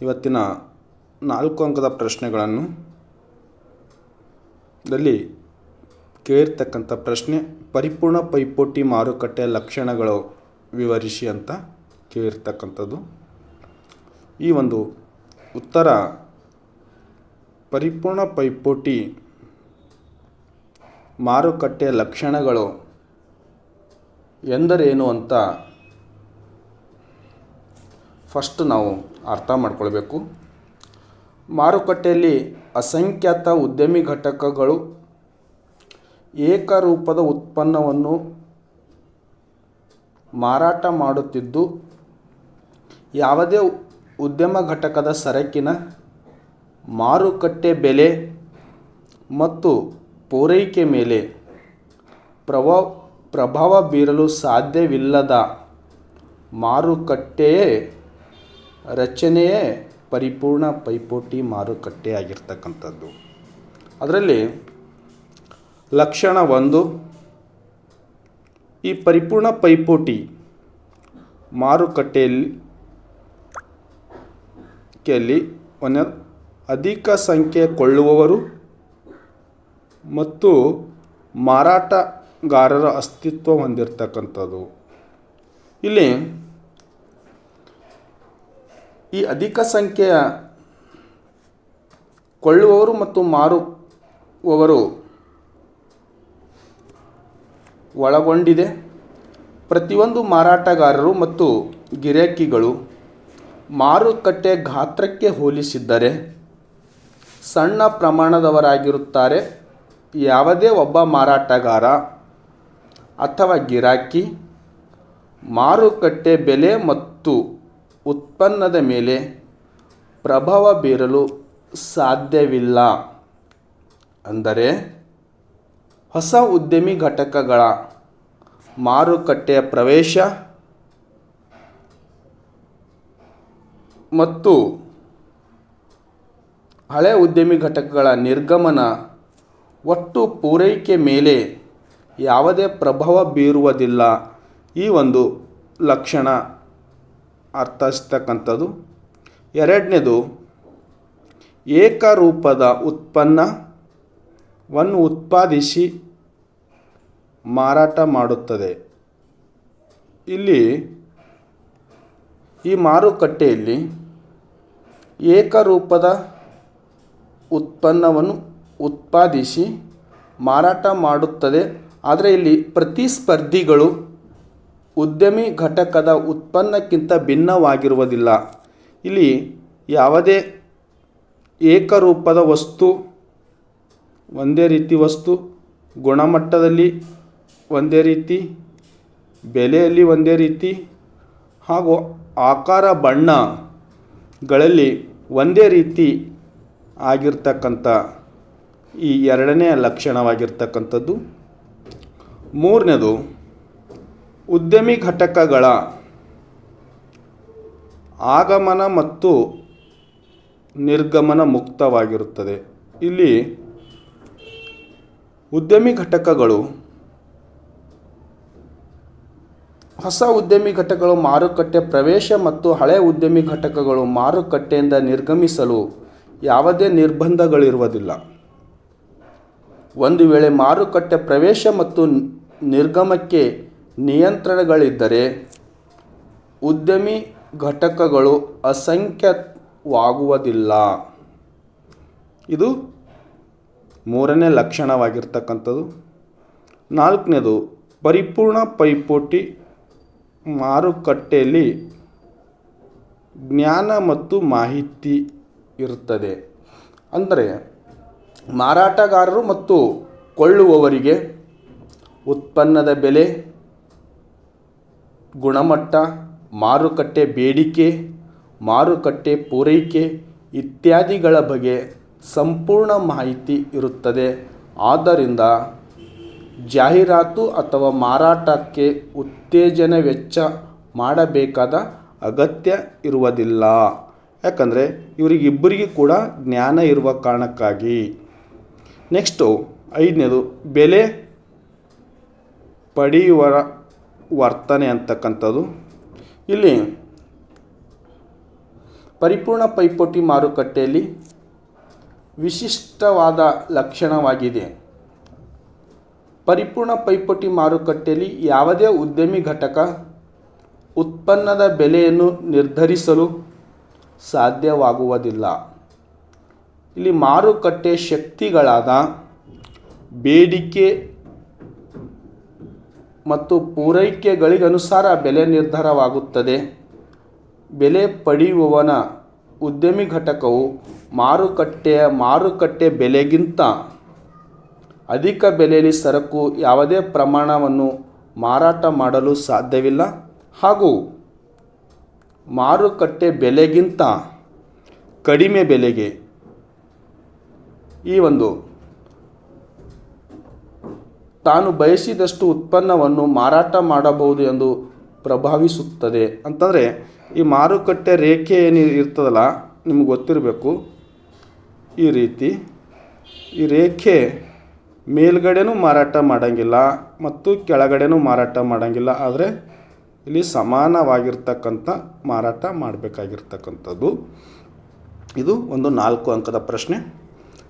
ಇವತ್ತಿನ ನಾಲ್ಕು ಅಂಕದ ಪ್ರಶ್ನೆಗಳನ್ನು ದಲ್ಲಿ ಕೇಳಿರ್ತಕ್ಕಂಥ ಪ್ರಶ್ನೆ, ಪರಿಪೂರ್ಣ ಪೈಪೋಟಿ ಮಾರುಕಟ್ಟೆ ಲಕ್ಷಣಗಳು ವಿವರಿಸಿ ಅಂತ ಕೇಳಿರ್ತಕ್ಕಂಥದ್ದು ಈ ಒಂದು ಉತ್ತರ, ಪರಿಪೂರ್ಣ ಪೈಪೋಟಿ ಮಾರುಕಟ್ಟೆ ಲಕ್ಷಣಗಳು ಎಂದರೇನು ಅಂತ ಫಸ್ಟ್ ನಾವು ಅರ್ಥ ಮಾಡ್ಕೊಳ್ಬೇಕು. ಮಾರುಕಟ್ಟೆಯಲ್ಲಿ ಅಸಂಖ್ಯಾತ ಉದ್ಯಮಿ ಘಟಕಗಳು ಏಕರೂಪದ ಉತ್ಪನ್ನವನ್ನು ಮಾರಾಟ ಮಾಡುತ್ತಿದ್ದು, ಯಾವುದೇ ಉದ್ಯಮ ಘಟಕದ ಸರಕಿನ ಮಾರುಕಟ್ಟೆ ಬೆಲೆ ಮತ್ತು ಪೂರೈಕೆ ಮೇಲೆ ಪ್ರಭಾವ ಪ್ರಭಾವ ಬೀರಲು ಸಾಧ್ಯವಿಲ್ಲದ ಮಾರುಕಟ್ಟೆಯೇ ರಚನೆಯೇ ಪರಿಪೂರ್ಣ ಪೈಪೋಟಿ ಮಾರುಕಟ್ಟೆ ಆಗಿರ್ತಕ್ಕಂಥದ್ದು. ಅದರಲ್ಲಿ ಲಕ್ಷಣ ಒಂದು, ಈ ಪರಿಪೂರ್ಣ ಪೈಪೋಟಿ ಮಾರುಕಟ್ಟೆಯಲ್ಲಿ ಕೆಯಲ್ಲಿ ಒಂದು ಅಧಿಕ ಸಂಖ್ಯೆ ಕೊಳ್ಳುವವರು ಮತ್ತು ಮಾರಾಟಗಾರರ ಅಸ್ತಿತ್ವ ಹೊಂದಿರತಕ್ಕಂಥದ್ದು. ಇಲ್ಲಿ ಈ ಅಧಿಕ ಸಂಖ್ಯೆಯ ಕೊಳ್ಳುವವರು ಮತ್ತು ಮಾರುವವರು ಒಳಗೊಂಡಿದೆ. ಪ್ರತಿಯೊಂದು ಮಾರಾಟಗಾರರು ಮತ್ತು ಗಿರಾಕಿಗಳು ಮಾರುಕಟ್ಟೆ ಗಾತ್ರಕ್ಕೆ ಹೋಲಿಸಿದ್ದರೆ ಸಣ್ಣ ಪ್ರಮಾಣದವರಾಗಿರುತ್ತಾರೆ. ಯಾವುದೇ ಒಬ್ಬ ಮಾರಾಟಗಾರ ಅಥವಾ ಗಿರಾಕಿ ಮಾರುಕಟ್ಟೆ ಬೆಲೆ ಮತ್ತು ಉತ್ಪನ್ನದ ಮೇಲೆ ಪ್ರಭಾವ ಬೀರಲು ಸಾಧ್ಯವಿಲ್ಲ. ಅಂದರೆ ಹೊಸ ಉದ್ಯಮಿ ಘಟಕಗಳ ಮಾರುಕಟ್ಟೆಯ ಪ್ರವೇಶ ಮತ್ತು ಹಳೆ ಉದ್ಯಮಿ ಘಟಕಗಳ ನಿರ್ಗಮನ ಒಟ್ಟು ಪೂರೈಕೆ ಮೇಲೆ ಯಾವುದೇ ಪ್ರಭಾವ ಬೀರುವುದಿಲ್ಲ. ಈ ಒಂದು ಲಕ್ಷಣ ಅರ್ಥೈಸ್ತಕ್ಕಂಥದ್ದು. ಎರಡನೇದು, ಏಕರೂಪದ ಉತ್ಪನ್ನವನ್ನು ಉತ್ಪಾದಿಸಿ ಮಾರಾಟ ಮಾಡುತ್ತದೆ. ಇಲ್ಲಿ, ಈ ಮಾರುಕಟ್ಟೆಯಲ್ಲಿ ಏಕರೂಪದ ಉತ್ಪನ್ನವನ್ನು ಉತ್ಪಾದಿಸಿ ಮಾರಾಟ ಮಾಡುತ್ತದೆ. ಆದರೆ ಇಲ್ಲಿ ಪ್ರತಿಸ್ಪರ್ಧಿಗಳು ಉದ್ಯಮಿ ಘಟಕದ ಉತ್ಪನ್ನಕ್ಕಿಂತ ಭಿನ್ನವಾಗಿರುವುದಿಲ್ಲ. ಇಲ್ಲಿ ಯಾವುದೇ ಏಕರೂಪದ ವಸ್ತು, ಒಂದೇ ರೀತಿ ವಸ್ತು, ಗುಣಮಟ್ಟದಲ್ಲಿ ಒಂದೇ ರೀತಿ, ಬೆಲೆಯಲ್ಲಿ ಒಂದೇ ರೀತಿ ಹಾಗೂ ಆಕಾರ ಬಣ್ಣಗಳಲ್ಲಿ ಒಂದೇ ರೀತಿ ಆಗಿರ್ತಕ್ಕಂಥ ಈ ಎರಡನೇ ಲಕ್ಷಣವಾಗಿರ್ತಕ್ಕಂಥದ್ದು. ಮೂರನೇದು ಉದ್ಯಮಿ ಘಟಕಗಳ ಆಗಮನ ಮತ್ತು ನಿರ್ಗಮನ ಮುಕ್ತವಾಗಿರುತ್ತದೆ. ಇಲ್ಲಿ ಉದ್ಯಮಿ ಘಟಕಗಳು ಹೊಸ ಉದ್ಯಮಿ ಘಟಕಗಳು ಮಾರುಕಟ್ಟೆ, ಪ್ರವೇಶ ಮತ್ತು ಹಳೆ ಉದ್ಯಮಿ ಘಟಕಗಳು ಮಾರುಕಟ್ಟೆಯಿಂದ ನಿರ್ಗಮಿಸಲು ಯಾವುದೇ ನಿರ್ಬಂಧಗಳಿರುವುದಿಲ್ಲ. ಒಂದು ವೇಳೆ ಮಾರುಕಟ್ಟೆ, ಪ್ರವೇಶ ಮತ್ತು ನಿರ್ಗಮಕ್ಕೆ ನಿಯಂತ್ರಣಗಳಿದ್ದರೆ ಉದ್ಯಮಿ ಘಟಕಗಳು ಅಸಂಖ್ಯವಾಗುವುದಿಲ್ಲ. ಇದು ಮೂರನೇ ಲಕ್ಷಣವಾಗಿರ್ತಕ್ಕಂಥದ್ದು. ನಾಲ್ಕನೇದು, ಪರಿಪೂರ್ಣ ಪೈಪೋಟಿ ಮಾರುಕಟ್ಟೆಯಲ್ಲಿ ಜ್ಞಾನ ಮತ್ತು ಮಾಹಿತಿ ಇರುತ್ತದೆ. ಅಂದರೆ ಮಾರಾಟಗಾರರು ಮತ್ತು ಕೊಳ್ಳುವವರಿಗೆ ಉತ್ಪನ್ನದ ಬೆಲೆ ಗುಣಮಟ್ಟ, ಮಾರುಕಟ್ಟೆ ಬೇಡಿಕೆ, ಮಾರುಕಟ್ಟೆ ಪೂರೈಕೆ ಇತ್ಯಾದಿಗಳ ಬಗ್ಗೆ ಸಂಪೂರ್ಣ ಮಾಹಿತಿ ಇರುತ್ತದೆ. ಆದ್ದರಿಂದ ಜಾಹೀರಾತು ಅಥವಾ ಮಾರಾಟಕ್ಕೆ ಉತ್ತೇಜನ ವೆಚ್ಚ ಮಾಡಬೇಕಾದ ಅಗತ್ಯ ಇರುವುದಿಲ್ಲ. ಯಾಕಂದರೆ ಇವರಿಗಿಬ್ಬರಿಗೆ ಕೂಡ ಜ್ಞಾನ ಇರುವ ಕಾರಣಕ್ಕಾಗಿ. ನೆಕ್ಸ್ಟು ಐದನೇದು, ಬೆಲೆ ಪಡೆಯುವ ವರ್ತನೆ ಅಂತಕ್ಕಂಥದ್ದು. ಇಲ್ಲಿ ಪರಿಪೂರ್ಣ ಪೈಪೋಟಿ ಮಾರುಕಟ್ಟೆಯಲ್ಲಿ ವಿಶಿಷ್ಟವಾದ ಲಕ್ಷಣವಾಗಿದೆ. ಪರಿಪೂರ್ಣ ಪೈಪೋಟಿ ಮಾರುಕಟ್ಟೆಯಲ್ಲಿ ಯಾವುದೇ ಉದ್ಯಮಿ ಘಟಕ ಉತ್ಪನ್ನದ ಬೆಲೆಯನ್ನು ನಿರ್ಧರಿಸಲು ಸಾಧ್ಯವಾಗುವುದಿಲ್ಲ. ಇಲ್ಲಿ ಮಾರುಕಟ್ಟೆ ಶಕ್ತಿಗಳಾದ ಬೇಡಿಕೆ ಮತ್ತು ಪೂರೈಕೆಗಳಿಗನುಸಾರ ಬೆಲೆ ನಿರ್ಧಾರವಾಗುತ್ತದೆ. ಬೆಲೆ ಪಡೆಯುವವನ ಉದ್ಯಮಿ ಘಟಕವು ಮಾರುಕಟ್ಟೆಯ ಮಾರುಕಟ್ಟೆ ಬೆಲೆಗಿಂತ ಅಧಿಕ ಬೆಲೆಯಲ್ಲಿ ಸರಕು ಯಾವುದೇ ಪ್ರಮಾಣವನ್ನು ಮಾರಾಟ ಮಾಡಲು ಸಾಧ್ಯವಿಲ್ಲ. ಹಾಗೂ ಮಾರುಕಟ್ಟೆ ಬೆಲೆಗಿಂತ ಕಡಿಮೆ ಬೆಲೆಗೆ ಈ ಒಂದು ತಾನು ಬಯಸಿದಷ್ಟು ಉತ್ಪನ್ನವನ್ನು ಮಾರಾಟ ಮಾಡಬಹುದು ಎಂದು ಪ್ರಭಾವಿಸುತ್ತದೆ. ಅಂತಂದರೆ, ಈ ಮಾರುಕಟ್ಟೆ ರೇಖೆ ಏನು ಇರ್ತದಲ್ಲ, ನಿಮ್ಗೆ ಗೊತ್ತಿರಬೇಕು. ಈ ರೀತಿ, ಈ ರೇಖೆ ಮೇಲ್ಗಡೆನೂ ಮಾರಾಟ ಮಾಡೋಂಗಿಲ್ಲ ಮತ್ತು ಕೆಳಗಡೆನೂ ಮಾರಾಟ ಮಾಡೋಂಗಿಲ್ಲ. ಆದರೆ, ಇಲ್ಲಿ ಸಮಾನವಾಗಿರ್ತಕ್ಕಂಥ ಮಾರಾಟ ಮಾಡಬೇಕಾಗಿರ್ತಕ್ಕಂಥದ್ದು. ಇದು ಒಂದು ನಾಲ್ಕು ಅಂಕದ ಪ್ರಶ್ನೆ.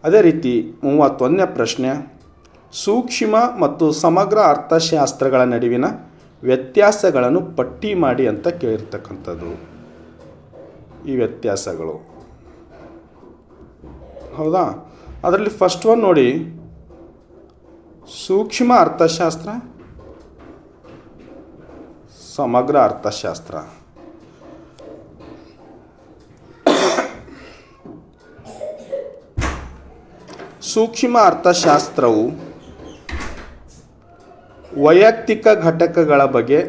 ಅದೇ ರೀತಿ, ಮೂವತ್ತೊಂದನೇ ಪ್ರಶ್ನೆ. ಸೂಕ್ಷ್ಮ ಮತ್ತು ಸಮಗ್ರ ಅರ್ಥಶಾಸ್ತ್ರಗಳ ನಡುವಿನ ವ್ಯತ್ಯಾಸಗಳನ್ನು ಪಟ್ಟಿ ಮಾಡಿ ಅಂತ ಕೇಳಿರ್ತಕ್ಕಂಥದ್ದು. ಈ ವ್ಯತ್ಯಾಸಗಳು. ಹೌದಾ? ಅದರಲ್ಲಿ ಫಸ್ಟ್ ಒನ್ ನೋಡಿ. ಸೂಕ್ಷ್ಮ ಅರ್ಥಶಾಸ್ತ್ರ, ಸಮಗ್ರ ಅರ್ಥಶಾಸ್ತ್ರ. ಸೂಕ್ಷ್ಮ ಅರ್ಥಶಾಸ್ತ್ರವು ವೈಯಕ್ತಿಕ ಘಟಕಗಳ ಬಗ್ಗೆ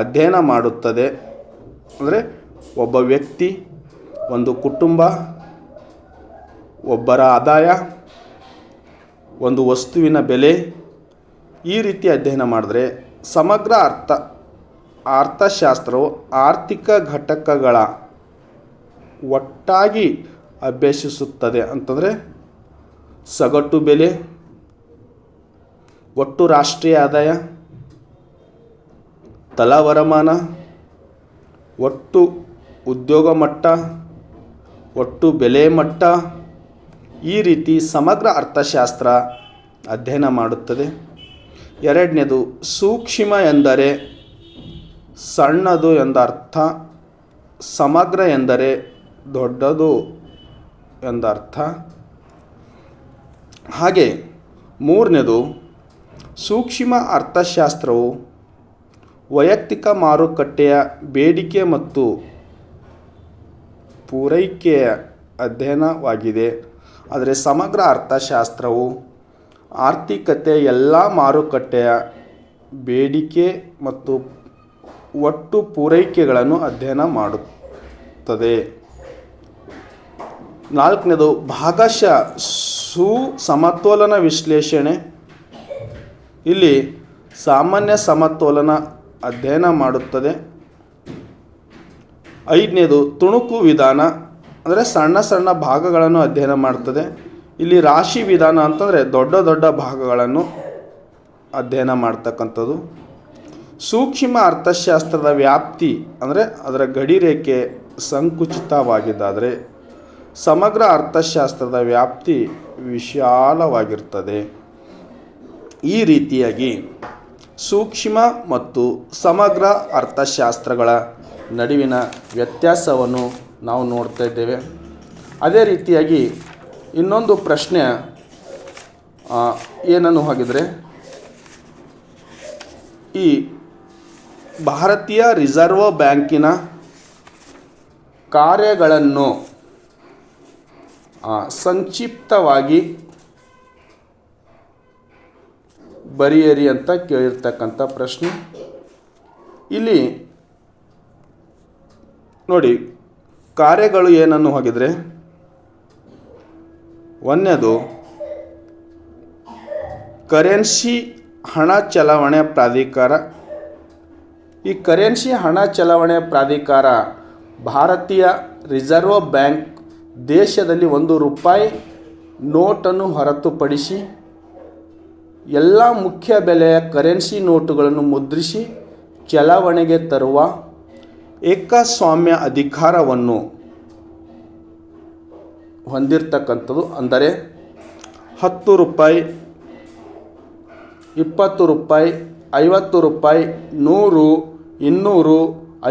ಅಧ್ಯಯನ ಮಾಡುತ್ತದೆ. ಅಂದರೆ ಒಬ್ಬ ವ್ಯಕ್ತಿ, ಒಂದು ಕುಟುಂಬ, ಒಬ್ಬರ ಆದಾಯ, ಒಂದು ವಸ್ತುವಿನ ಬೆಲೆ ಈ ರೀತಿ ಅಧ್ಯಯನ ಮಾಡಿದ್ರೆ ಸಮಗ್ರ ಅರ್ಥ, ಅರ್ಥಶಾಸ್ತ್ರವು ಆರ್ಥಿಕ ಘಟಕಗಳ ಒಟ್ಟಾಗಿ ಅಭ್ಯಸಿಸುತ್ತದೆ. ಅಂತಂದರೆ ಸಗಟು ಬೆಲೆ ಒಟ್ಟು ರಾಷ್ಟ್ರೀಯ ಆದಾಯ? ತಲಾ ವರಮಾನ? ಒಟ್ಟು ಉದ್ಯೋಗ ಮಟ್ಟ? ಒಟ್ಟು ಬೆಲೆ ಮಟ್ಟ? ಈ ರೀತಿ ಸಮಗ್ರ ಅರ್ಥಶಾಸ್ತ್ರ ಅಧ್ಯಯನ ಮಾಡುತ್ತದೆ. ಎರಡನೇದು ಸೂಕ್ಷ್ಮ ಎಂದರೆ ಸಣ್ಣದು ಎಂದರ್ಥ ಸಮಗ್ರ ಎಂದರೆ ದೊಡ್ಡದು ಎಂದರ್ಥ ಹಾಗೆ ಮೂರನೇದು ಸೂಕ್ಷ್ಮ ಅರ್ಥಶಾಸ್ತ್ರವು ವೈಯಕ್ತಿಕ ಮಾರುಕಟ್ಟೆಯ ಬೇಡಿಕೆ ಮತ್ತು ಪೂರೈಕೆಯ ಅಧ್ಯಯನವಾಗಿದೆ. ಆದರೆ ಸಮಗ್ರ ಅರ್ಥಶಾಸ್ತ್ರವು ಆರ್ಥಿಕತೆ ಎಲ್ಲ ಮಾರುಕಟ್ಟೆಯ ಬೇಡಿಕೆ ಮತ್ತು ಒಟ್ಟು ಪೂರೈಕೆಗಳನ್ನು ಅಧ್ಯಯನ ಮಾಡುತ್ತದೆ. ನಾಲ್ಕನೇದು ಭಾಗಶಃ ಸು ಸಮತೋಲನ ವಿಶ್ಲೇಷಣೆ ಇಲ್ಲಿ ಸಾಮಾನ್ಯ ಸಮತೋಲನ ಅಧ್ಯಯನ ಮಾಡುತ್ತದೆ. ಐದನೇದು ತುಣುಕು ವಿಧಾನ ಅಂದರೆ ಸಣ್ಣ ಸಣ್ಣ ಭಾಗಗಳನ್ನು ಅಧ್ಯಯನ ಮಾಡ್ತದೆ ಇಲ್ಲಿ ರಾಶಿ ವಿಧಾನ ಅಂತಂದರೆ ದೊಡ್ಡ ದೊಡ್ಡ ಭಾಗಗಳನ್ನು ಅಧ್ಯಯನ ಮಾಡ್ತಕ್ಕಂಥದ್ದು. ಸೂಕ್ಷ್ಮ ಅರ್ಥಶಾಸ್ತ್ರದ ವ್ಯಾಪ್ತಿ ಅಂದರೆ ಅದರ ಗಡಿರೇಖೆ ಸಂಕುಚಿತವಾಗಿದ್ದಾದರೆ ಸಮಗ್ರ ಅರ್ಥಶಾಸ್ತ್ರದ ವ್ಯಾಪ್ತಿ ವಿಶಾಲವಾಗಿರ್ತದೆ. ಈ ರೀತಿಯಾಗಿ ಸೂಕ್ಷ್ಮ ಮತ್ತು ಸಮಗ್ರ ಅರ್ಥಶಾಸ್ತ್ರಗಳ ನಡುವಿನ ವ್ಯತ್ಯಾಸವನ್ನು ನಾವು ನೋಡ್ತಾ ಇದ್ದೇವೆ. ಅದೇ ರೀತಿಯಾಗಿ ಇನ್ನೊಂದು ಪ್ರಶ್ನೆ ಏನನ್ನು ಹಾಗಿದ್ರೆ, ಈ ಭಾರತೀಯ ರಿಸರ್ವ್ ಬ್ಯಾಂಕಿನ ಕಾರ್ಯಗಳನ್ನು ಸಂಕ್ಷಿಪ್ತವಾಗಿ ಬರೆಯಿರಿ ಅಂತ ಕೇಳಿರ್ತಕ್ಕಂಥ ಪ್ರಶ್ನೆ. ಇಲ್ಲಿ ನೋಡಿ, ಕಾರ್ಯಗಳು ಏನನ್ನು ಹೋಗಿದರೆ ಒಂದನೇದು, ಕರೆನ್ಸಿ ಹಣ ಚಲಾವಣೆ ಪ್ರಾಧಿಕಾರ. ಈ ಕರೆನ್ಸಿ ಹಣ ಚಲಾವಣೆ ಪ್ರಾಧಿಕಾರ ಭಾರತೀಯ ರಿಸರ್ವ್ ಬ್ಯಾಂಕ್ ದೇಶದಲ್ಲಿ ಒಂದು ರೂಪಾಯಿ ನೋಟನ್ನು ಹೊರತುಪಡಿಸಿ ಎಲ್ಲ ಮುಖ್ಯ ಬೆಲೆಯ ಕರೆನ್ಸಿ ನೋಟುಗಳನ್ನು ಮುದ್ರಿಸಿ ಚಲಾವಣೆಗೆ ತರುವ ಏಕಸ್ವಾಮ್ಯ ಅಧಿಕಾರವನ್ನು ಹೊಂದಿರತಕ್ಕಂಥದ್ದು. ಅಂದರೆ ಹತ್ತು ರೂಪಾಯಿ, ಇಪ್ಪತ್ತು ರೂಪಾಯಿ, ಐವತ್ತು ರೂಪಾಯಿ, ನೂರು, ಇನ್ನೂರು,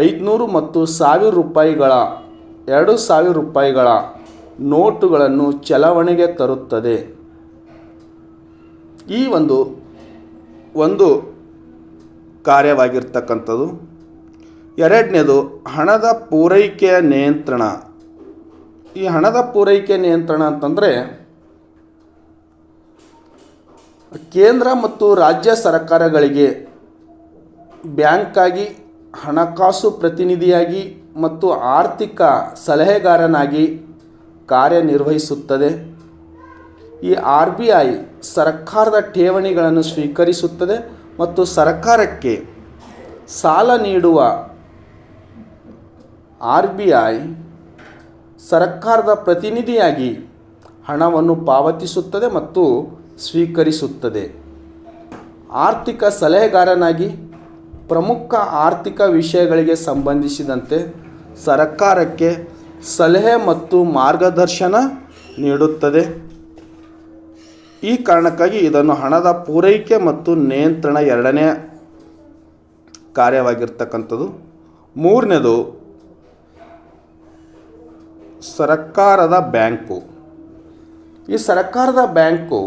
ಐದುನೂರು ಮತ್ತು ಸಾವಿರ ರೂಪಾಯಿಗಳ, ಎರಡು ಸಾವಿರ ರೂಪಾಯಿಗಳ ನೋಟುಗಳನ್ನು ಚಲಾವಣೆಗೆ ತರುತ್ತದೆ. ಈ ಒಂದು ಒಂದು ಕಾರ್ಯವಾಗಿರ್ತಕ್ಕಂಥದ್ದು. ಎರಡನೇದು, ಹಣದ ಪೂರೈಕೆಯ ನಿಯಂತ್ರಣ. ಈ ಹಣದ ಪೂರೈಕೆ ನಿಯಂತ್ರಣ ಅಂತಂದರೆ, ಕೇಂದ್ರ ಮತ್ತು ರಾಜ್ಯ ಸರ್ಕಾರಗಳಿಗೆ ಬ್ಯಾಂಕಾಗಿ ಹಣಕಾಸು ಪ್ರತಿನಿಧಿಯಾಗಿ ಮತ್ತು ಆರ್ಥಿಕ ಸಲಹೆಗಾರನಾಗಿ ಕಾರ್ಯನಿರ್ವಹಿಸುತ್ತದೆ. ಈ ಆರ್ ಬಿ ಐ ಸರ್ಕಾರದ ಠೇವಣಿಗಳನ್ನು ಸ್ವೀಕರಿಸುತ್ತದೆ ಮತ್ತು ಸರ್ಕಾರಕ್ಕೆ ಸಾಲ ನೀಡುವ ಆರ್ ಬಿ ಐ ಸರ್ಕಾರದ ಪ್ರತಿನಿಧಿಯಾಗಿ ಹಣವನ್ನು ಪಾವತಿಸುತ್ತದೆ ಮತ್ತು ಸ್ವೀಕರಿಸುತ್ತದೆ. ಆರ್ಥಿಕ ಸಲಹೆಗಾರನಾಗಿ ಪ್ರಮುಖ ಆರ್ಥಿಕ ವಿಷಯಗಳಿಗೆ ಸಂಬಂಧಿಸಿದಂತೆ ಸರ್ಕಾರಕ್ಕೆ ಸಲಹೆ ಮತ್ತು ಮಾರ್ಗದರ್ಶನ ನೀಡುತ್ತದೆ. ಈ ಕಾರಣಕ್ಕಾಗಿ ಇದನ್ನು ಹಣದ ಪೂರೈಕೆ ಮತ್ತು ನಿಯಂತ್ರಣ ಎರಡನೇ ಕಾರ್ಯವಾಗಿರ್ತಕ್ಕಂಥದ್ದು. ಮೂರನೇದು, ಸರ್ಕಾರದ ಬ್ಯಾಂಕು. ಈ ಸರ್ಕಾರದ ಬ್ಯಾಂಕು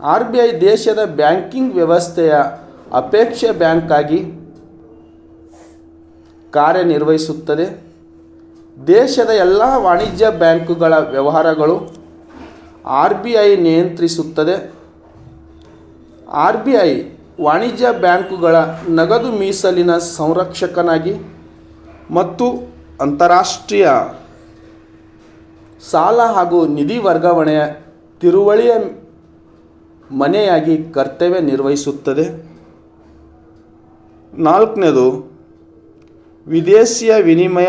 ಆರ್ ಬಿ ಐ ದೇಶದ ಬ್ಯಾಂಕಿಂಗ್ ವ್ಯವಸ್ಥೆಯ ಅಪೇಕ್ಷೆ ಬ್ಯಾಂಕಾಗಿ ಕಾರ್ಯನಿರ್ವಹಿಸುತ್ತದೆ. ದೇಶದ ಎಲ್ಲ ವಾಣಿಜ್ಯ ಬ್ಯಾಂಕುಗಳ ವ್ಯವಹಾರಗಳು ಆರ್ ಬಿ ಐ ನಿಯಂತ್ರಿಸುತ್ತದೆ. ಆರ್ ಬಿ ಐ ವಾಣಿಜ್ಯ ಬ್ಯಾಂಕುಗಳ ನಗದು ಮೀಸಲಿನ ಸಂರಕ್ಷಕನಾಗಿ ಮತ್ತು ಅಂತಾರಾಷ್ಟ್ರೀಯ ಸಾಲ ಹಾಗೂ ನಿಧಿ ವರ್ಗಾವಣೆಯ ತಿರುವಳಿಯ ಮನೆಯಾಗಿ ಕರ್ತವ್ಯ ನಿರ್ವಹಿಸುತ್ತದೆ. ನಾಲ್ಕನೇದು, ವಿದೇಶಿಯ ವಿನಿಮಯ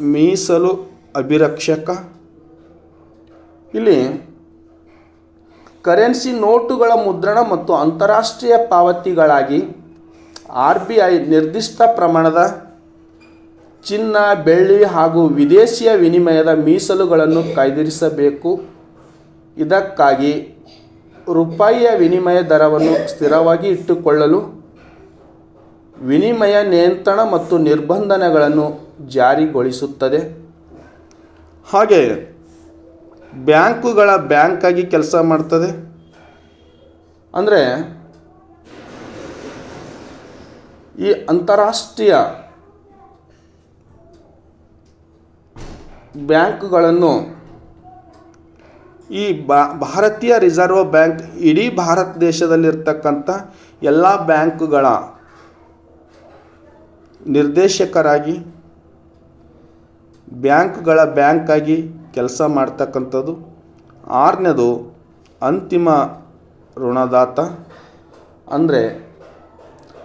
ಮೀಸಲು ಅಭಿರಕ್ಷಕ. ಇಲ್ಲಿ ಕರೆನ್ಸಿ ನೋಟುಗಳ ಮುದ್ರಣ ಮತ್ತು ಅಂತಾರಾಷ್ಟ್ರೀಯ ಪಾವತಿಗಳಾಗಿ ಆರ್ ಬಿ ಐ ನಿರ್ದಿಷ್ಟ ಪ್ರಮಾಣದ ಚಿನ್ನ, ಬೆಳ್ಳಿ ಹಾಗೂ ವಿದೇಶಿಯ ವಿನಿಮಯದ ಮೀಸಲುಗಳನ್ನು ಕಾಯ್ದಿರಿಸಬೇಕು. ಇದಕ್ಕಾಗಿ ರೂಪಾಯಿಯ ವಿನಿಮಯ ದರವನ್ನು ಸ್ಥಿರವಾಗಿ ಇಟ್ಟುಕೊಳ್ಳಲು ವಿನಿಮಯ ನಿಯಂತ್ರಣ ಮತ್ತು ನಿರ್ಬಂಧನೆಗಳನ್ನು ಜಾರಿಗೊಳಿಸುತ್ತದೆ. ಹಾಗೆ ಬ್ಯಾಂಕುಗಳ ಬ್ಯಾಂಕಾಗಿ ಕೆಲಸ ಮಾಡ್ತದೆ? ಅಂದರೆ ಈ ಅಂತಾರಾಷ್ಟ್ರೀಯ ಬ್ಯಾಂಕುಗಳನ್ನು ಈ ಬಾ, ಭಾರತೀಯ ರಿಸರ್ವ್ ಬ್ಯಾಂಕ್ ಇಡೀ ಭಾರತ ದೇಶದಲ್ಲಿರ್ತಕ್ಕಂಥ ಎಲ್ಲ ಬ್ಯಾಂಕುಗಳ ನಿರ್ದೇಶಕರಾಗಿ ಬ್ಯಾಂಕ್ಗಳ ಬ್ಯಾಂಕಾಗಿ ಕೆಲಸ ಮಾಡ್ತಕ್ಕಂಥದ್ದು. ಆರನೇದು ಅಂತಿಮ ಋಣದಾತ. ಅಂದರೆ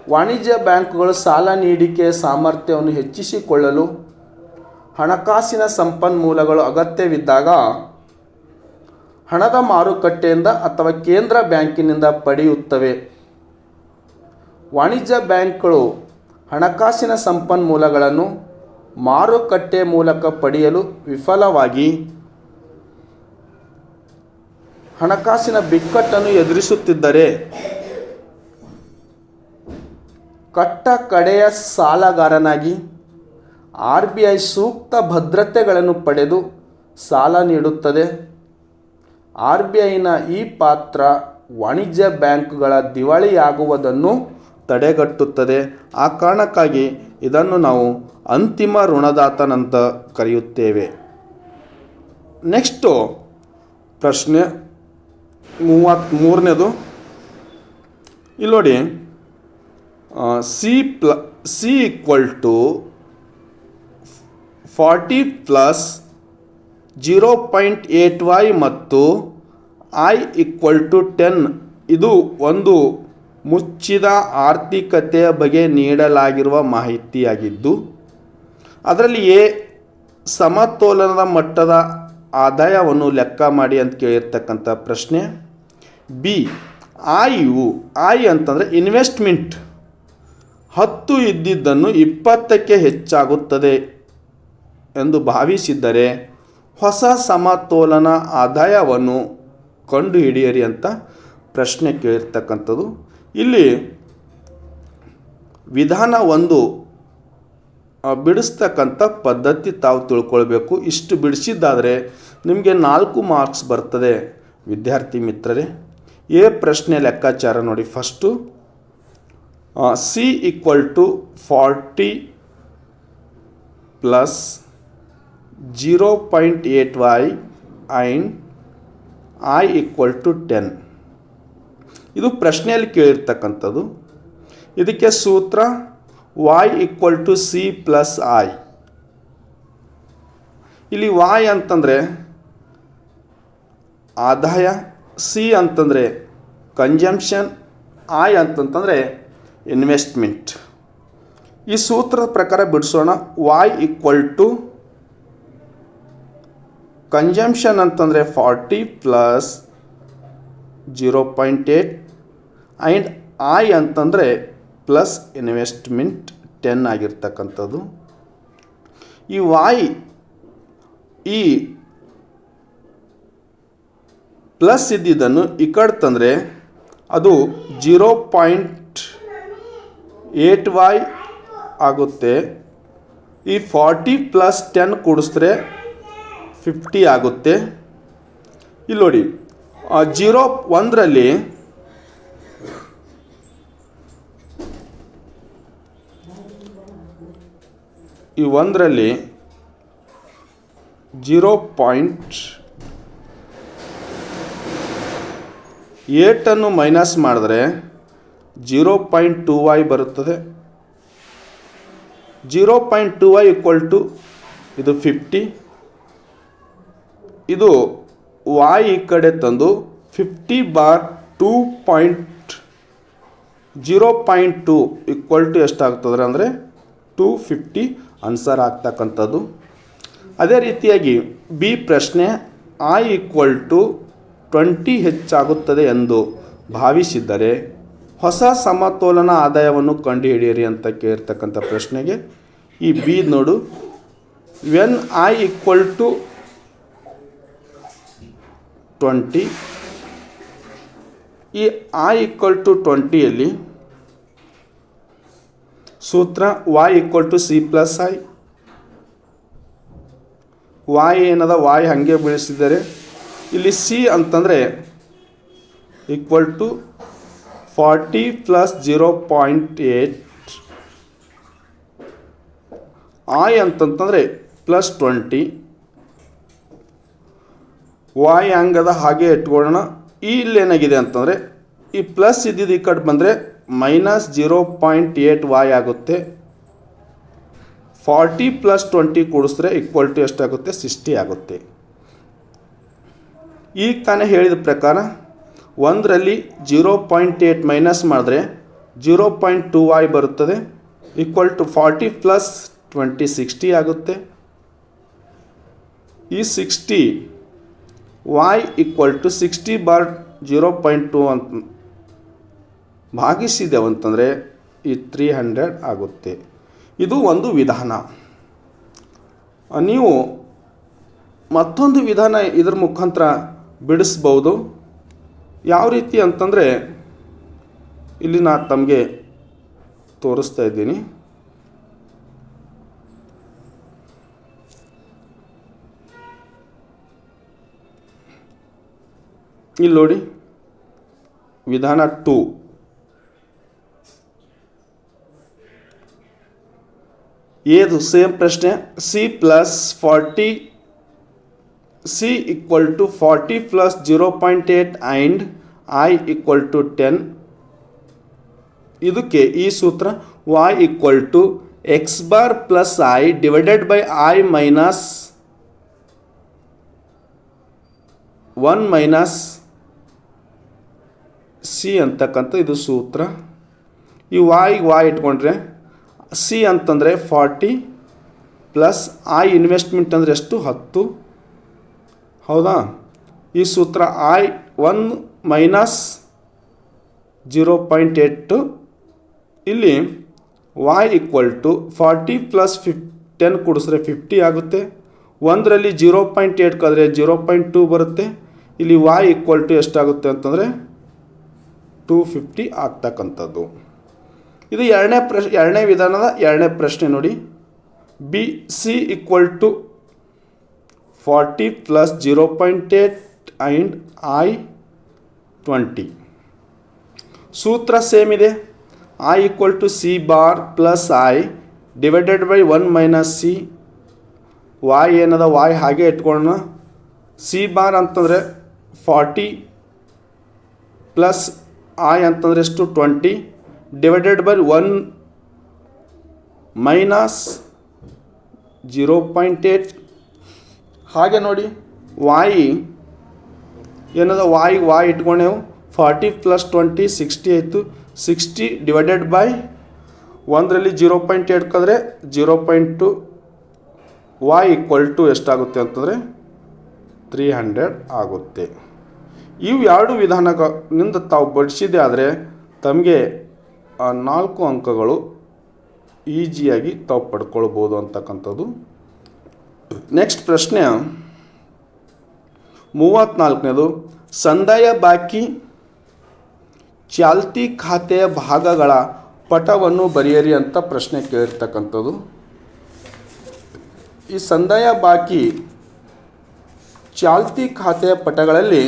ವಾಣಿಜ್ಯ ಬ್ಯಾಂಕುಗಳು ಸಾಲ ನೀಡಿಕೆ ಸಾಮರ್ಥ್ಯವನ್ನು ಹೆಚ್ಚಿಸಿಕೊಳ್ಳಲು ಹಣಕಾಸಿನ ಸಂಪನ್ಮೂಲಗಳು ಅಗತ್ಯವಿದ್ದಾಗ ಹಣದ ಮಾರುಕಟ್ಟೆಯಿಂದ ಅಥವಾ ಕೇಂದ್ರ ಬ್ಯಾಂಕಿನಿಂದ ಪಡೆಯುತ್ತವೆ. ವಾಣಿಜ್ಯ ಬ್ಯಾಂಕ್ಗಳು ಹಣಕಾಸಿನ ಸಂಪನ್ಮೂಲಗಳನ್ನು ಮಾರುಕಟ್ಟೆ ಮೂಲಕ ಪಡೆಯಲು ವಿಫಲವಾಗಿ ಹಣಕಾಸಿನ ಬಿಕ್ಕಟ್ಟನ್ನು ಎದುರಿಸುತ್ತಿದ್ದರೆ ಕಟ್ಟ ಕಡೆಯ ಸಾಲಗಾರನಾಗಿ ಆರ್ ಬಿ ಐ ಸೂಕ್ತ ಭದ್ರತೆಗಳನ್ನು ಪಡೆದು ಸಾಲ ನೀಡುತ್ತದೆ. ಆರ್ ಬಿ ಐನ ಈ ಪಾತ್ರ ವಾಣಿಜ್ಯ ಬ್ಯಾಂಕುಗಳ ದಿವಾಳಿಯಾಗುವುದನ್ನು ತಡೆಗಟ್ಟುತ್ತದೆ. ಆ ಕಾರಣಕ್ಕಾಗಿ ಇದನ್ನು ನಾವು ಅಂತಿಮ ಋಣದಾತನಂತ ಕರೆಯುತ್ತೇವೆ. ನೆಕ್ಸ್ಟು ಪ್ರಶ್ನೆ ಮೂವತ್ತ್ಮೂರನೇದು ಇಲ್ಲಿ ನೋಡಿ. C plus C equal to forty plus zero point eight Y ಮತ್ತು ಐ ಈಕ್ವಲ್ ಟು ಟೆನ್ ಇದು ಒಂದು ಮುಚ್ಚಿದ ಆರ್ಥಿಕತೆಯ ಬಗ್ಗೆ ನೀಡಲಾಗಿರುವ ಮಾಹಿತಿಯಾಗಿದ್ದು, ಅದರಲ್ಲಿ ಎ ಸಮತೋಲನದ ಮಟ್ಟದ ಆದಾಯವನ್ನು ಲೆಕ್ಕ ಮಾಡಿ ಅಂತ ಕೇಳಿರ್ತಕ್ಕಂಥ ಪ್ರಶ್ನೆ. ಬಿ, ಆಯು, ಆಯ್ ಅಂತಂದರೆ ಇನ್ವೆಸ್ಟ್ಮೆಂಟ್. ಹತ್ತು ಇದ್ದಿದ್ದನ್ನು ಇಪ್ಪತ್ತಕ್ಕೆ ಹೆಚ್ಚಾಗುತ್ತದೆ ಎಂದು ಭಾವಿಸಿದ್ದರೆ ಹೊಸ ಸಮತೋಲನ ಆದಾಯವನ್ನು ಕಂಡುಹಿಡಿಯರಿ ಅಂತ ಪ್ರಶ್ನೆ ಕೇಳಿರ್ತಕ್ಕಂಥದ್ದು. ಇಲ್ಲಿ ವಿಧಾನ ಒಂದು ಬಿಡಿಸ್ತಕ್ಕಂಥ ಪದ್ಧತಿ ತಾವು ತಿಳ್ಕೊಳ್ಬೇಕು. ಇಷ್ಟು ಬಿಡಿಸಿದ್ದಾದರೆ ನಿಮಗೆ ನಾಲ್ಕು ಮಾರ್ಕ್ಸ್ ಬರ್ತದೆ. ವಿದ್ಯಾರ್ಥಿ ಮಿತ್ರರೇ, ಎ ಪ್ರಶ್ನೆ ಲೆಕ್ಕಾಚಾರ ನೋಡಿ first. C equal to forty plus zero point eight Y and I equal to ten. ಇದು ಪ್ರಶ್ನೆಯಲ್ಲಿ ಕೇಳಿರ್ತಕ್ಕಂಥದ್ದು. ಇದಕ್ಕೆ ಸೂತ್ರ y equal to C plus I ಇಲ್ಲಿ ವಾಯ್ ಅಂತಂದರೆ ಆದಾಯ ಸಿ ಅಂತಂದರೆ ಕಂಜಂಪ್ಷನ್ ಐ ಅಂತಂತಂದರೆ ಇನ್ವೆಸ್ಟ್ಮೆಂಟ್ ಈ ಸೂತ್ರದ ಪ್ರಕಾರ ಬಿಡಿಸೋಣ ವಾಯ್ ಈಕ್ವಲ್ ಟು ಕಂಜಂಪ್ಷನ್ ಅಂತಂದರೆ forty plus zero point eight and I ಅಂತಂದರೆ ಪ್ಲಸ್ ಇನ್ವೆಸ್ಟ್ಮೆಂಟ್ ಟೆನ್ ಆಗಿರ್ತಕ್ಕಂಥದ್ದು. ಈ ವಾಯ್ ಈ ಪ್ಲಸ್ ಇದ್ದಿದ್ದನ್ನು ಈ ಕಡೆ ತಂದರೆ ಅದು ಜೀರೋ ಪಾಯಿಂಟ್ ಏಟ್ ವೈ ಆಗುತ್ತೆ. ಈ ಫಾರ್ಟಿ ಪ್ಲಸ್ ಟೆನ್ ಕೂಡಿಸಿದ್ರೆ ಫಿಫ್ಟಿ ಆಗುತ್ತೆ. ಇಲ್ಲಿ ನೋಡಿ ಜೀರೋ ಒಂದರಲ್ಲಿ ಈ ಒಂದರಲ್ಲಿ ಜೀರೋ ಪಾಯಿಂಟ್ ಏಟನ್ನು ಮೈನಸ್ ಮಾಡಿದ್ರೆ ಜೀರೋ ಪಾಯಿಂಟ್ ಟು ವೈ ಬರುತ್ತದೆ. Zero point two Y equal to ಇದು ಫಿಫ್ಟಿ. ಇದು ವಾಯ್ ಈ ಕಡೆ ತಂದು fifty bar two point zero point two equal to ಎಷ್ಟಾಗ್ತದ್ರೆ ಅಂದರೆ ಟೂ ಫಿಫ್ಟಿ. ಆನ್ಸರ್ ಆಗ್ತಕ್ಕಂಥದ್ದು. ಅದೇ ರೀತಿಯಾಗಿ ಬಿ ಪ್ರಶ್ನೆ ಐ ಈಕ್ವಲ್ ಟು ಟ್ವೆಂಟಿ ಹೆಚ್ಚಾಗುತ್ತದೆ ಎಂದು ಭಾವಿಸಿದ್ದರೆ ಹೊಸ ಸಮತೋಲನ ಆದಾಯವನ್ನು ಕಂಡುಹಿಡಿಯಿರಿ ಅಂತ ಕೇಳಿರ್ತಕ್ಕಂಥ ಪ್ರಶ್ನೆಗೆ. ಈ ಬಿ ನೋಡು. When I equal to twenty ಈ ಐ ಈಕ್ವಲ್ ಟು ಟ್ವೆಂಟಿಯಲ್ಲಿ ಸೂತ್ರ Y equal to C plus I Y ಏನದ? ವಾಯ್ ಹಾಗೆ ಬೆಳೆಸಿದ್ದಾರೆ ಇಲ್ಲಿ ಸಿ ಅಂತಂದರೆ equal to forty plus zero point eight I ಅಂತಂತಂದರೆ ಪ್ಲಸ್ ಟ್ವೆಂಟಿ ವಾಯ್ ಹಂಗದ ಹಾಗೆ ಇಟ್ಕೊಳ್ಳೋಣ. ಇಲ್ಲೇನಾಗಿದೆ ಅಂತಂದರೆ ಈ ಪ್ಲಸ್ ಇದ್ದಿದ್ದು ಈ ಕಡೆ ಬಂದರೆ minus zero point eight Y ಆಗುತ್ತೆ. ಫಾರ್ಟಿ ಪ್ಲಸ್ ಟ್ವೆಂಟಿ ಕೂಡಿಸಿದ್ರೆ ಈಕ್ವಲ್ ಟು ಎಷ್ಟಾಗುತ್ತೆ ಸಿಕ್ಸ್ಟಿ ಆಗುತ್ತೆ. ಈಗ ತಾನೇ ಹೇಳಿದ ಪ್ರಕಾರ ಒಂದರಲ್ಲಿ ಜೀರೋ ಪಾಯಿಂಟ್ ಏಟ್ ಮೈನಸ್ ಮಾಡಿದ್ರೆ ಜೀರೋ ಪಾಯಿಂಟ್ ಟು ವಾಯ್ ಬರುತ್ತದೆ. Equal to forty plus twenty sixty ಆಗುತ್ತೆ. ಈ sixty Y equal to sixty bar zero point two ಅಂತ ಭಾಗಿಸಿದೆವು ಅಂತಂದರೆ ಈ ತ್ರೀ ಹಂಡ್ರೆಡ್ ಆಗುತ್ತೆ. ಇದು ಒಂದು ವಿಧಾನ. ನೀವು ಮತ್ತೊಂದು ವಿಧಾನ ಇದರ ಮುಖಾಂತರ ಬಿಡಿಸ್ಬೌದು. ಯಾವ ರೀತಿ ಅಂತಂದರೆ ಇಲ್ಲಿ ನಾನು ತಮಗೆ ತೋರಿಸ್ತಾ ಇದ್ದೀನಿ. ಇಲ್ಲಿ ನೋಡಿ. ವಿಧಾನ ಟೂ ಏದು ಸೇಮ್ ಪ್ರಶ್ನೆ C plus forty C equal to forty plus zero point eight and I equal to ten ಇದಕ್ಕೆ ಈ ಸೂತ್ರ y equal to X bar plus I divided by I minus one minus C ಅಂತಕ್ಕಂಥ ಇದು ಸೂತ್ರ. ಈ Y Y ಇಟ್ಕೊಂಡ್ರೆ C ಅಂತಂದರೆ forty plus I investment ಅಂದರೆ ಎಷ್ಟು? ಹತ್ತು. ಹೌದಾ? ಈ ಸೂತ್ರ I one minus zero point eight ಇಲ್ಲಿ Y equal to forty plus ಫಿಫ್, ten ಕೂಡಿಸಿದ್ರೆ ಫಿಫ್ಟಿ ಆಗುತ್ತೆ. ಒಂದರಲ್ಲಿ ಜೀರೋ ಪಾಯಿಂಟ್ ಏಟ್ ಕಳೆದ್ರೆ ಜೀರೋ ಪಾಯಿಂಟ್ ಟೂ ಬರುತ್ತೆ. ಇಲ್ಲಿ ವಾಯ್ ಈಕ್ವಲ್ ಟು ಎಷ್ಟಾಗುತ್ತೆ ಅಂತಂದರೆ ಟೂ ಫಿಫ್ಟಿ ಆಗ್ತಕ್ಕಂಥದ್ದು. ಇದು ಎರಡನೇ ಪ್ರಶ್, ಎರಡನೇ ವಿಧಾನದ ಎರಡನೇ ಪ್ರಶ್ನೆ ನೋಡಿ. B C equal to forty plus zero point eight and I twenty ಸೂತ್ರ ಸೇಮ್ ಇದೆ. I equal to C bar plus I divided by one minus C Y ಏನದ? ವಾಯ್ ಹಾಗೆ ಇಟ್ಕೊಳ್ಳೋಣ. ಸಿ ಬಾರ್ ಅಂತಂದರೆ ಫಾರ್ಟಿ ಪ್ಲಸ್ ಐ ಅಂತಂದರೆ ಎಷ್ಟು? Twenty divided by one minus zero point eight ಹಾಗೆ ನೋಡಿ. ವಾಯಿ ಏನದ? ವಾಯ್ ವಾಯ್ ಇಟ್ಕೊಂಡೆವು. ಫಾರ್ಟಿ ಪ್ಲಸ್ ಟ್ವೆಂಟಿ ಸಿಕ್ಸ್ಟಿ ಆಯಿತು. ಸಿಕ್ಸ್ಟಿ ಡಿವೈಡೆಡ್ ಬೈ ಒಂದರಲ್ಲಿ zero point eight ಕದ್ರೆ zero point two Y equal to ಎಷ್ಟಾಗುತ್ತೆ ಅಂತಂದರೆ ತ್ರೀ ಹಂಡ್ರೆಡ್ ಆಗುತ್ತೆ. ಇವು ಎರಡು ವಿಧಾನಗಳಿಂದ ತಾವು ಬಡಿಸಿದೆ ಆದರೆ ತಮಗೆ ಆ ನಾಲ್ಕು ಅಂಕಗಳು ಈಜಿಯಾಗಿ ತಾವು ಪಡ್ಕೊಳ್ಬೋದು ಅಂತಕ್ಕಂಥದ್ದು. ನೆಕ್ಸ್ಟ್ ಪ್ರಶ್ನೆ. ಮೂವತ್ತ್ನಾಲ್ಕನೇದು ಸಂದಾಯ ಬಾಕಿ ಚಾಲ್ತಿ ಖಾತೆಯ ಭಾಗಗಳ ಪಟವನ್ನು ಬರೆಯಿರಿ ಅಂತ ಪ್ರಶ್ನೆ ಕೇಳಿರ್ತಕ್ಕಂಥದ್ದು. ಈ ಸಂದಾಯ ಬಾಕಿ ಚಾಲ್ತಿ ಖಾತೆಯ ಪಟಗಳಲ್ಲಿ